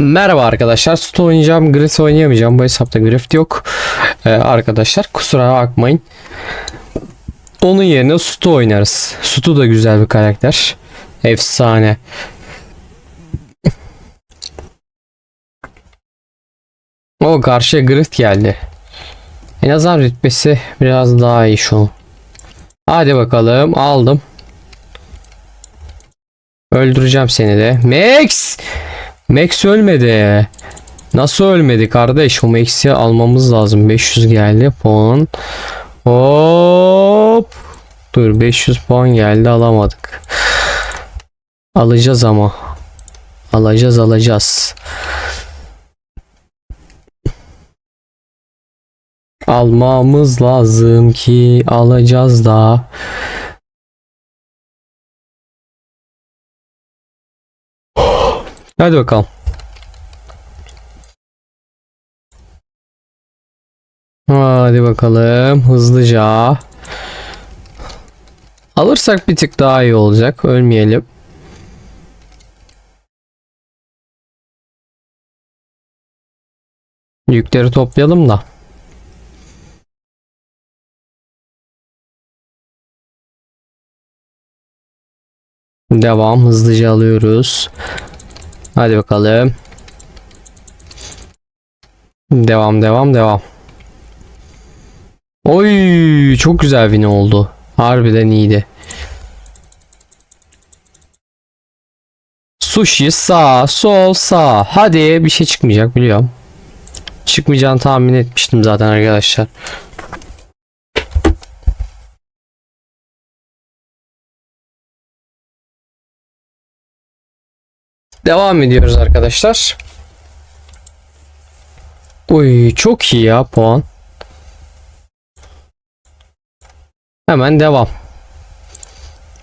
Merhaba arkadaşlar. Sut oynayacağım. Grift oynayamayacağım. Bu hesapta Grift yok. Ee, arkadaşlar kusura bakmayın. Onun yerine Sut'u oynarız. Sut'u da güzel bir karakter. Efsane. O karşıya Grift geldi. En azından rütbesi biraz daha iyi şu an. Hadi bakalım aldım. Öldüreceğim seni de. Max! Max ölmedi. Nasıl ölmedi kardeş? O Max'i almamız lazım. 500 geldi puan. Hop. Dur 500 puan geldi alamadık. Alacağız ama. Alacağız alacağız. Almamız lazım ki alacağız da. Hadi bakalım. Hadi bakalım hızlıca. Alırsak bir tık daha iyi olacak. Ölmeyelim. Yükleri toplayalım da. Devam hızlıca alıyoruz. Hadi bakalım. Devam devam devam. Oy çok güzel win oldu. Harbiden iyiydi. Sushi sağ sol sağ. Hadi bir şey çıkmayacak biliyorum. Çıkmayacağını tahmin etmiştim zaten arkadaşlar. Devam ediyoruz arkadaşlar. Uy çok iyi ya puan. Hemen devam.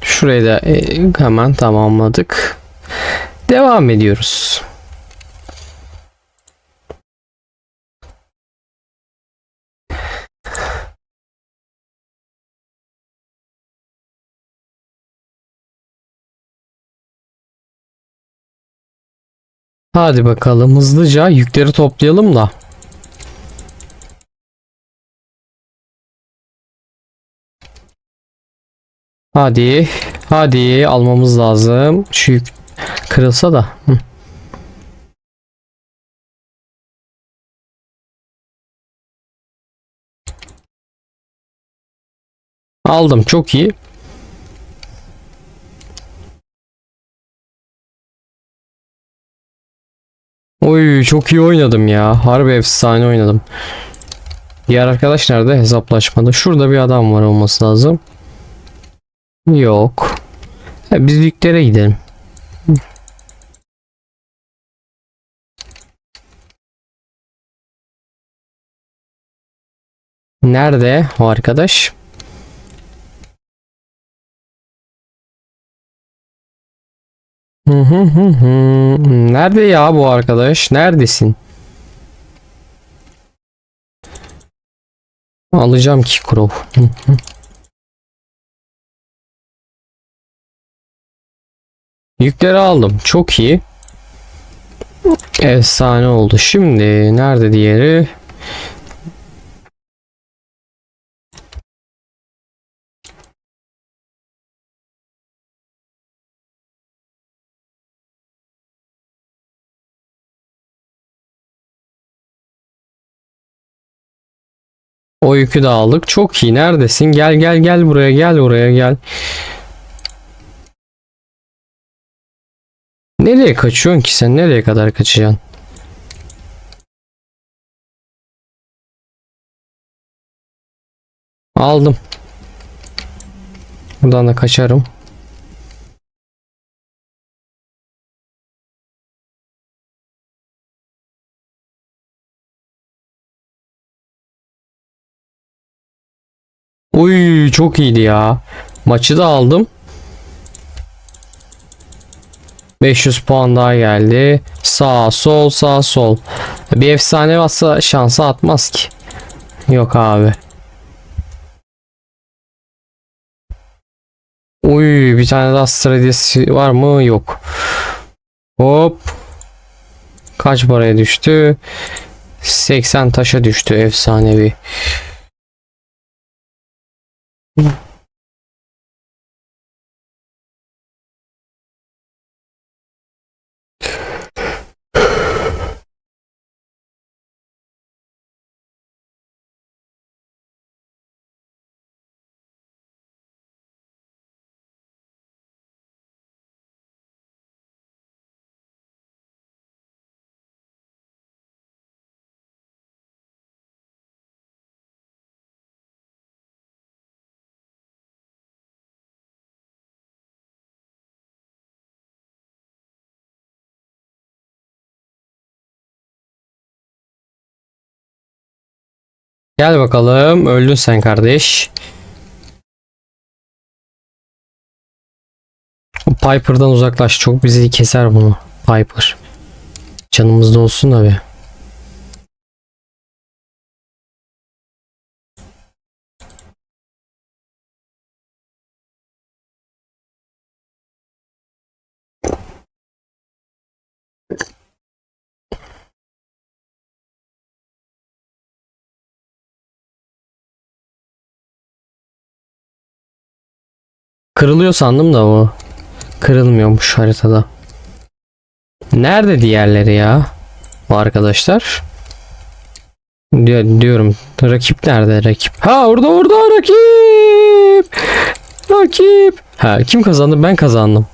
Şurayı da e, hemen tamamladık. Devam ediyoruz. Hadi bakalım hızlıca yükleri toplayalım da. Hadi. Hadi almamız lazım. Şu yük kırılsa da. Hı. Aldım çok iyi. Oy çok iyi oynadım ya. Harbi efsane oynadım. Diğer arkadaş nerede? Hesaplaşmada. Şurada bir adam var olması lazım. Yok. Ha, biz liglere gidelim. Nerede o arkadaş? Nerede ya bu arkadaş? Neredesin? Alacağım ki Crow. Yükleri aldım. Çok iyi. Efsane oldu. Şimdi nerede diğeri? O yükü de aldık. Çok iyi. Neredesin? Gel gel gel buraya gel buraya gel. Nereye kaçıyorsun ki sen? Nereye kadar kaçacaksın? Aldım. Buradan da kaçarım. Uy çok iyiydi ya. Maçı da aldım. 500 puan daha geldi. Sağ sol sağ sol. Bir efsane varsa şansı atmaz ki. Yok abi. Uy bir tane daha stratejisi var mı? Yok. Hop. kaç paraya düştü? 80 taşa düştü efsanevi. Mm-hmm. Gel bakalım. Öldün sen kardeş. Piper'dan uzaklaş. Çok bizi keser bunu. Piper. Canımızda olsun da bir. Kırılıyor sandım da o. Kırılmıyormuş haritada. Nerede diğerleri ya? Bu arkadaşlar. Diyor, diyorum. Rakip nerede rakip? Ha orada orada rakip. Rakip. Ha kim kazandı? Ben kazandım.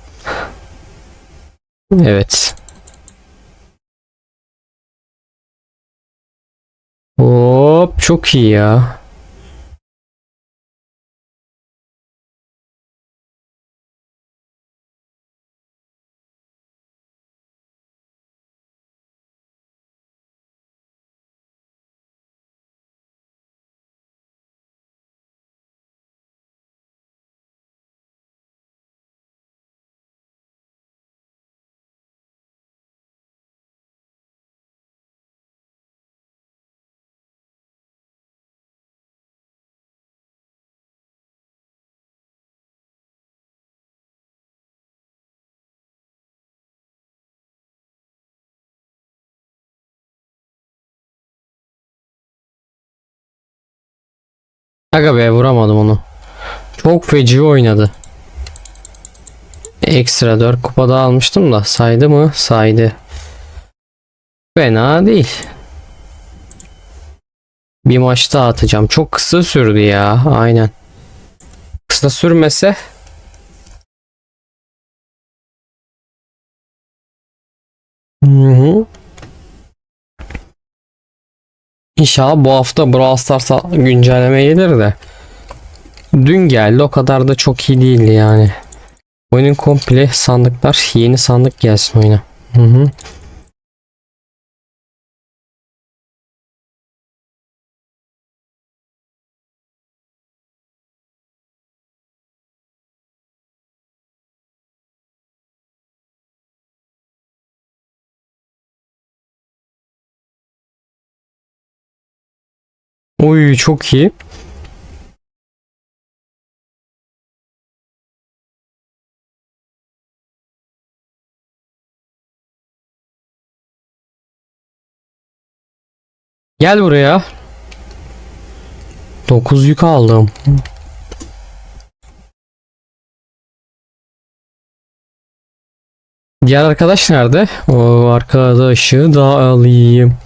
Evet. Hop çok iyi ya. Aga be vuramadım onu. Çok feci oynadı. Ekstra 4 kupada almıştım da saydı mı? Saydı. Fena değil. Bir maç daha atacağım. Çok kısa sürdü ya. Aynen. Kısa sürmese Hı hı. İnşallah bu hafta Brawl Stars'a güncelleme gelir de. Dün geldi o kadar da çok iyi değildi yani. Oyunun komple sandıklar yeni sandık gelsin oyuna. Hı hı. Oy çok iyi. Gel buraya. 9 yük aldım. Diğer arkadaş nerede? O arkadaşı da alayım.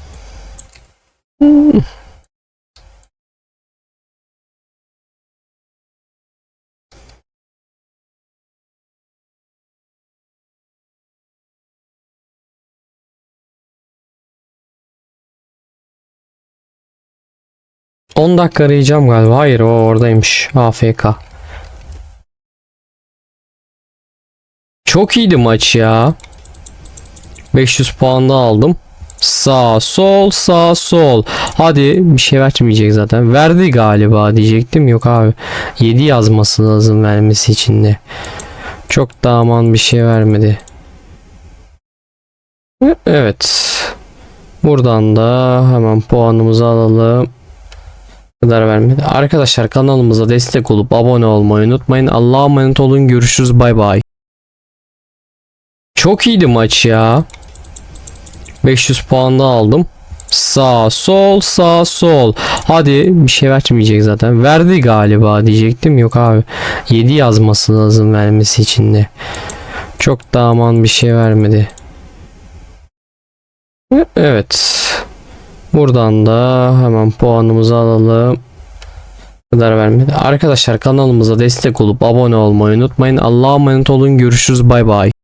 10 dakika arayacağım galiba. Hayır o oradaymış. AFK. Çok iyiydi maç ya. 500 puan da aldım. Sağ sol sağ sol. Hadi bir şey vermeyecek zaten. Verdi galiba diyecektim. Yok abi. 7 yazması lazım vermesi için de. Çok da aman bir şey vermedi. Evet. Buradan da hemen puanımızı alalım kadar vermedi. Arkadaşlar kanalımıza destek olup abone olmayı unutmayın. Allah'a emanet olun. Görüşürüz. Bay bay. Çok iyiydi maç ya. 500 puan da aldım. Sağ sol sağ sol. Hadi bir şey vermeyecek zaten. Verdi galiba diyecektim. Yok abi. 7 yazması lazım vermesi için de. Çok da aman bir şey vermedi. Evet. Buradan da hemen puanımızı alalım. Kadar vermedi. Arkadaşlar kanalımıza destek olup abone olmayı unutmayın. Allah'a emanet olun. Görüşürüz. Bay bay.